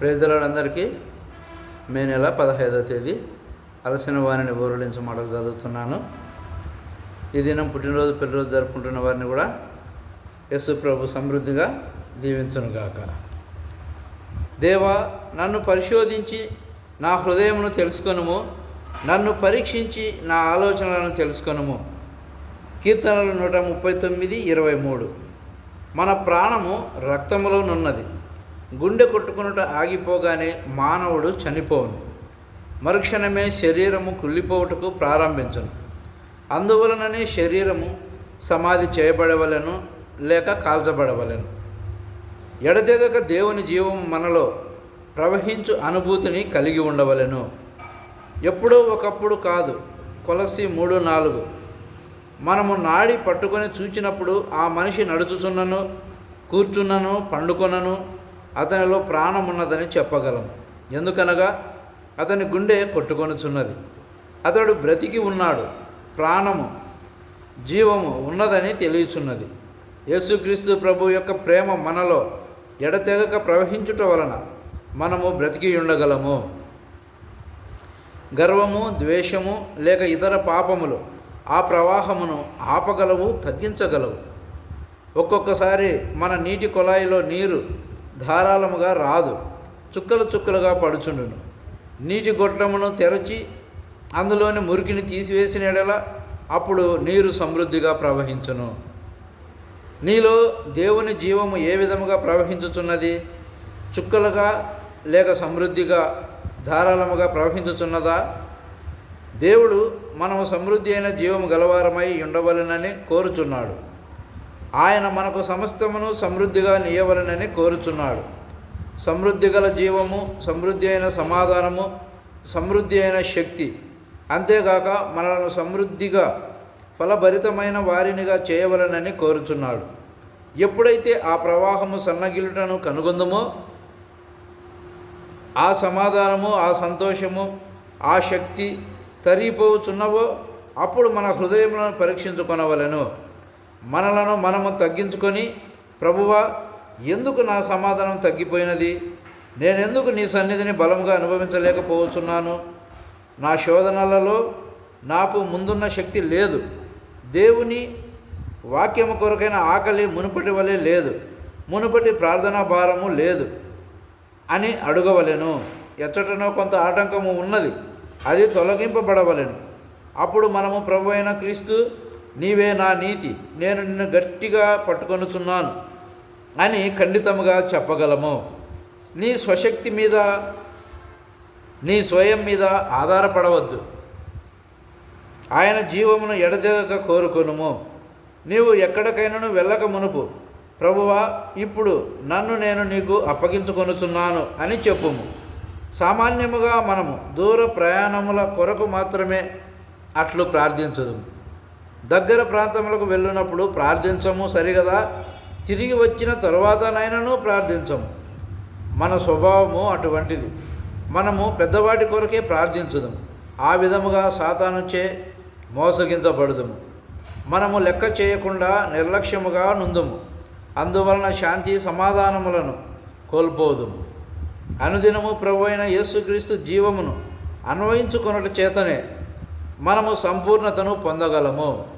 ప్రేజలాడందరికీ మే నెల పదహైదవ తేదీ అలసిన వారిని ఊరడించే మాటలు చదువుతున్నాను. ఈ దినం పుట్టినరోజు పెళ్ళిరోజు జరుపుకుంటున్న వారిని కూడా యేసు ప్రభు సమృద్ధిగా దీవించునుగాక దేవా నన్ను పరిశోధించి నా హృదయమును తెలుసుకొనుము నన్ను పరీక్షించి నా ఆలోచనలను తెలుసుకొనుము. కీర్తనలు నూట ముప్పై తొమ్మిది ఇరవై మూడు. మన ప్రాణము రక్తములోనున్నది గుండె కొట్టుకునుట ఆగిపోగానే మానవుడు చనిపోవును. మరుక్షణమే శరీరము కుళ్ళిపోవుటకు ప్రారంభించను. అందువలననే శరీరము సమాధి చేయబడవలను లేక కాల్చబడవలను. ఎడతెగక దేవుని జీవం మనలో ప్రవహించు అనుభూతిని కలిగి ఉండవలెను. ఎప్పుడో ఒకప్పుడు కాదు కొలసి మూడు నాలుగు. మనము నాడి పట్టుకొని చూచినప్పుడు ఆ మనిషి నడుచుచున్నను కూర్చున్నను పండుకొనను అతనిలో ప్రాణం ఉన్నదని చెప్పగలము ఎందుకనగా అతని గుండె కొట్టుకొనుచున్నది. అతడు బ్రతికి ఉన్నాడు. ప్రాణము జీవము ఉన్నదని తెలియచున్నది. యేసుక్రీస్తు ప్రభు యొక్క ప్రేమ మనలో ఎడతెగక ప్రవహించుట వలన మనము బ్రతికి ఉండగలము. గర్వము ద్వేషము లేక ఇతర పాపములు ఆ ప్రవాహమును ఆపగలవు తగ్గించగలవు. ఒక్కొక్కసారి మన నీటి కొలాయిలో నీరు ధారాళముగా రాదు. చుక్కలు చుక్కలుగా పడుచుండును. నీటి గొట్టమును తెరచి అందులోని మురికిని తీసివేసిన ఎడల అప్పుడు నీరు సమృద్ధిగా ప్రవహించును. నీలో దేవుని జీవము ఏ విధముగా ప్రవహించుచున్నది? చుక్కలుగా లేక సమృద్ధిగా ధారాళముగా ప్రవహించుచున్నదా? దేవుడు మనము సమృద్ధి అయిన జీవము గలవారమై ఉండవలెనని కోరుచున్నాడు. ఆయన మనకు సమస్తమును సమృద్ధిగా నీయవలెనని కోరుచున్నాడు. సమృద్ధి గల జీవము సమృద్ధి అయిన సమాధానము సమృద్ధి అయిన శక్తి. అంతేగాక మనలను సమృద్ధిగా ఫలభరితమైన వారినిగా చేయవలనని కోరుచున్నాడు. ఎప్పుడైతే ఆ ప్రవాహము సన్నగిలుటను కనుగొందుమో ఆ సమాధానము ఆ సంతోషము ఆ శక్తి తరిగిపోవచ్చున్నవో అప్పుడు మన హృదయములను పరీక్షించుకొనవలెను. మనలను మనము తగ్గించుకొని ప్రభువా ఎందుకు నా సమాధానం తగ్గిపోయినది? నేనెందుకు నీ సన్నిధిని బలంగా అనుభవించలేకపోతున్నాను? నా శోధనలలో నాకు ముందున్న శక్తి లేదు. దేవుని వాక్యము కొరకైన ఆకలి మునుపటి వలె లేదు. మునుపటి ప్రార్థనా భారము లేదు అని అడగవలెను. ఎచ్చటనో కొంత ఆటంకము ఉన్నది. అది తొలగింపబడవలెను. అప్పుడు మనము ప్రభు అయిన క్రీస్తు నీవే నా నీతి నేను నిన్ను గట్టిగా పట్టుకొనుచున్నాను అని ఖండితముగా చెప్పగలము. నీ స్వశక్తి మీద నీ స్వయం మీద ఆధారపడవద్దు. ఆయన జీవమును ఎడదెగక కోరుకొనుము. నీవు ఎక్కడికైనాను వెళ్ళక మునుపు ప్రభువా ఇప్పుడు నన్ను నేను నీకు అప్పగించుకొనుచున్నాను అని చెప్పుము. సామాన్యముగా మనము దూర ప్రయాణముల కొరకు మాత్రమే అట్లు ప్రార్థించదు దగ్గర ప్రాంతములకు వెళ్ళినప్పుడు ప్రార్థించము సరిగదా? తిరిగి వచ్చిన తరువాతనైనాను ప్రార్థించము. మన స్వభావము అటువంటిది. మనము పెద్దవాటి కొరకే ప్రార్థించదు. ఆ విధముగా సాతానుచే మోసగించబడుదుము మనము లెక్క చేయకుండా నిర్లక్ష్యముగా నుందుము అందువలన శాంతి సమాధానములను కోల్పోదుము అనుదినము ప్రభు అయిన యేసుక్రీస్తు జీవమును అన్వయించుకున్నట చేతనే మనము సంపూర్ణతను పొందగలము.